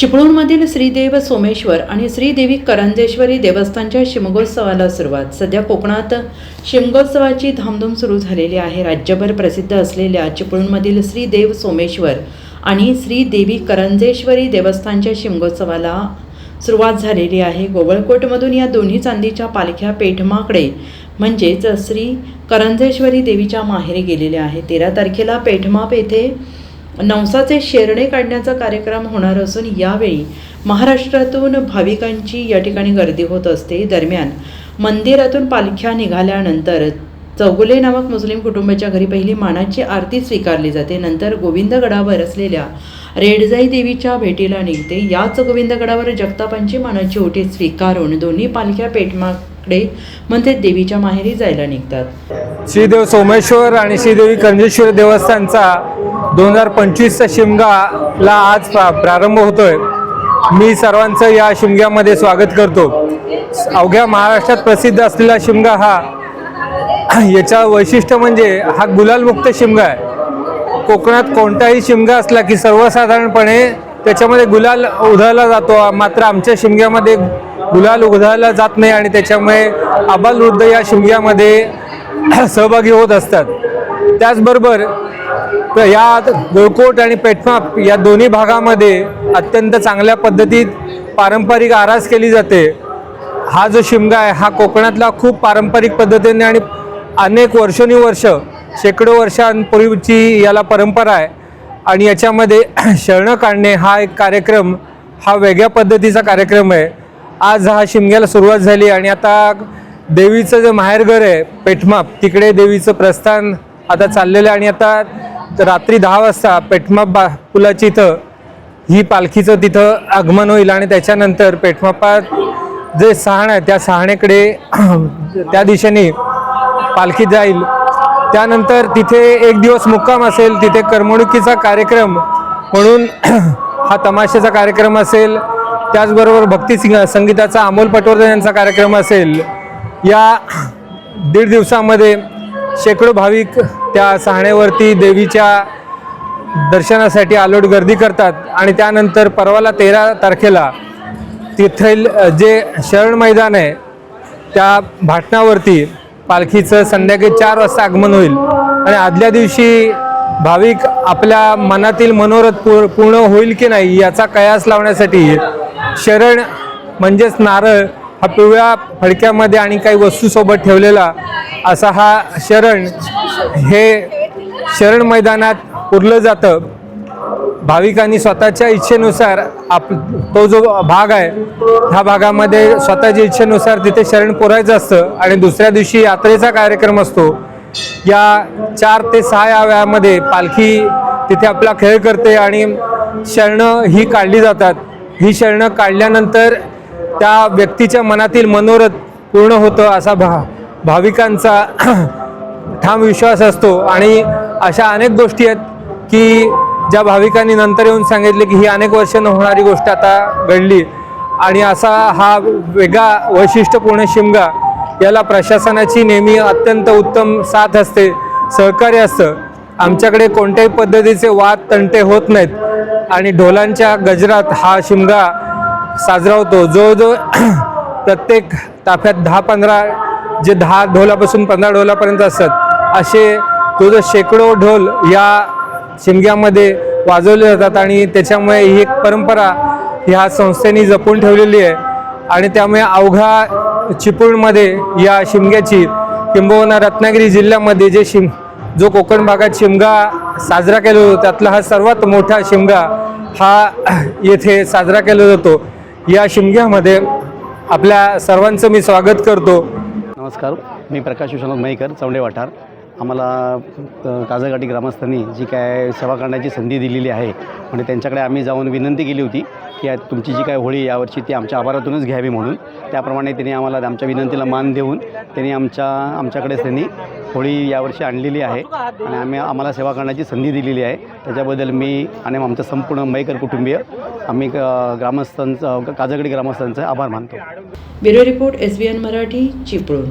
चिपळूणमधील श्रीदेव सोमेश्वर आणि श्रीदेवी करंजेश्वरी देवस्थानच्या शिमगोत्सवाला सुरुवात. सध्या कोकणात शिमगोत्सवाची धामधूम सुरू झालेली आहे. राज्यभर प्रसिद्ध असलेल्या चिपळूणमधील श्रीदेव सोमेश्वर आणि श्रीदेवी करंजेश्वरी देवस्थानच्या शिमगोत्सवाला सुरुवात झालेली आहे. गोवळकोटमधून या दोन्ही चांदीच्या पालख्या पेठमाकडे म्हणजेच श्री करंजेश्वरी देवीच्या माहेरी गेलेल्या आहे तेरा तारखेला पेठमाप येथे नवसाचे शेरणे काढण्याचा कार्यक्रम होणार असून यावेळी महाराष्ट्रातून भाविकांची या ठिकाणी गर्दी होत असते. दरम्यान मंदिरातून पालख्या निघाल्यानंतर चौगुले नामक मुस्लिम कुटुंबाच्या घरी पहिली मानाची आरती स्वीकारली जाते. नंतर गोविंदगडावर असलेल्या रेडजाई देवीच्या भेटीला निघते. याच गोविंदगडावर जगतापांची मानाची ओटी स्वीकारून दोन्ही पालख्या पेटमाकडे म्हणजे देवीच्या माहेरी जायला निघतात. श्रीदेव सोमेश्वर आणि श्रीदेवी कंजेश्वर देवस्थानचा दोन हजार पंचवीसचा शिमगाला आज प्रा- प्रारंभ होतोय. मी सर्वांचं या शिमग्यामध्ये स्वागत करतो. अवघ्या महाराष्ट्रात प्रसिद्ध असलेला शिमगा हा याचा वैशिष्ट्य म्हणजे हा गुलालमुक्त शिमगा आहे. कोकणात कोणताही शिमगा असला की सर्वसाधारणपणे त्याच्यामध्ये गुलाल उधळला जातो. मात्र आमच्या शिमग्यामध्ये गुलाल उधळला जात नाही आणि त्याच्यामुळे आबालवृद्ध या शिमग्यामध्ये सहभागी होत असतात. त्याचबरोबर तर या गोळकोट आणि पेठमाप या दोन्ही भागामध्ये अत्यंत चांगल्या पद्धतीत पारंपरिक आरास केली जाते. हा जो शिमगा आहे हा कोकणातला खूप पारंपरिक पद्धतीने आणि अनेक वर्षानुवर्ष शेकडो वर्षांपूर्वीची याला परंपरा आहे. आणि याच्यामध्ये शरणं काढणे हा एक कार्यक्रम हा वेगळ्या पद्धतीचा कार्यक्रम आहे. आज हा शिमग्याला सुरुवात झाली आणि आता देवीचं जे माहेरघर आहे पेठमाप तिकडे देवीचं प्रस्थान आता चाललेलं आहे. आणि आता रात्री दहा वाजता पेठमाप्पा पुलाची इथं ही पालखीचं तिथं आगमन होईल आणि त्याच्यानंतर पेठमाप्पा जे सहाण आहे त्या सहाण्याकडे त्या दिशेने पालखी जाईल. त्यानंतर तिथे एक दिवस मुक्काम असेल तिथे करमणुकीचा कार्यक्रम म्हणून हा तमाशाचा कार्यक्रम असेल. त्याचबरोबर भक्ती सिंग संगीताचा अमोल पटवर्धन यांचा कार्यक्रम असेल. या दीड दिवसामध्ये शेकडो भाविक त्या सहाण्यावरती देवीच्या दर्शनासाठी आलोट गर्दी करतात आणि त्यानंतर परवाला तेरा तारखेला तिथेल जे शरण मैदान आहे त्या भाटणावरती पालखीचं संध्याकाळी चार वाजता आगमन होईल. आणि आदल्या दिवशी भाविक आपल्या मनातील मनोरथ पूर पूर्ण होईल की नाही याचा कयास लावण्यासाठी शरण म्हणजेच नारळ हा पिवळ्या फडक्यामध्ये आणि काही वस्तूसोबत ठेवलेला असा हा शरण हे शरण मैदानात उरलं जातं. भाविकांनी स्वतःच्या इच्छेनुसार आप तो जो भाग आहे ह्या भागामध्ये स्वतःच्या इच्छेनुसार तिथे शरण पुरायचं असतं आणि दुसऱ्या दिवशी यात्रेचा कार्यक्रम असतो. या चार ते सहा या वेळामध्ये पालखी तिथे आपला खेळ करते आणि शरणं ही काढली जातात. ही शरणं काढल्यानंतर त्या व्यक्तीच्या मनातील मनोरथ पूर्ण होतं असा भा भाविकांचा ठाम विश्वास असतो आणि अशा अनेक गोष्टी आहेत की ज्या भाविकांनी नंतर येऊन सांगितले की ही अनेक वर्ष न होणारी गोष्ट आता घडली. आणि असा हा वेगळा वैशिष्ट्यपूर्ण शिमगा याला प्रशासनाची नेहमी अत्यंत उत्तम साथ असते सहकार्य असतं. आमच्याकडे कोणत्याही पद्धतीचे वाद तंटे होत नाहीत. आणि ढोलांच्या गजरात हा शिमगा साजरा होतो. जवळजवळ प्रत्येक ताफ्यात दहा पंधरा जे दहा ढोलापासून पंधरा ढोलापर्यंत असतात असे तो जो शेकडो ढोल या शिमग्यामध्ये वाजवले जातात आणि त्याच्यामुळे ही एक परंपरा ह्या संस्थेने जपून ठेवलेली आहे. आणि त्यामुळे अवघा चिपळूणमध्ये या शिमग्याची किंबहुना रत्नागिरी जिल्ह्यामध्ये जे शिम जो कोकण भागात शिमगा साजरा केला जातो त्यातला हा सर्वात मोठा शिमगा हा येथे साजरा केला जातो. या शिमग्यामध्ये आपल्या सर्वांचं मी स्वागत करतो. नमस्कार. मी प्रकाश विश्वनाथ मयेकर चौंडे वाठार. आम्हाला अ, काजळगाठी ग्रामस्थांनी जी काय सेवा करण्याची संधी दिलेली आहे म्हणजे त्यांच्याकडे आम्ही जाऊन विनंती केली होती की तुमची जी काय होळी यावर्षी ती आमच्या आभारातूनच घ्यावी म्हणून. त्याप्रमाणे त्यांनी आम्हाला आमच्या विनंतीला मान देऊन त्यांनी आमच्या आमच्याकडेच त्यांनी होळी यावर्षी आणलेली आहे आणि आम्ही आम्हाला सेवा करण्याची संधी दिलेली आहे. त्याच्याबद्दल मी आणि आमचं संपूर्ण मयकर कुटुंबीय आम्ही अ, ग्रामस्थांचं काजळगडी ग्रामस्थांचं आभार मानतो. Bureau report S B N Marathi Chiplun.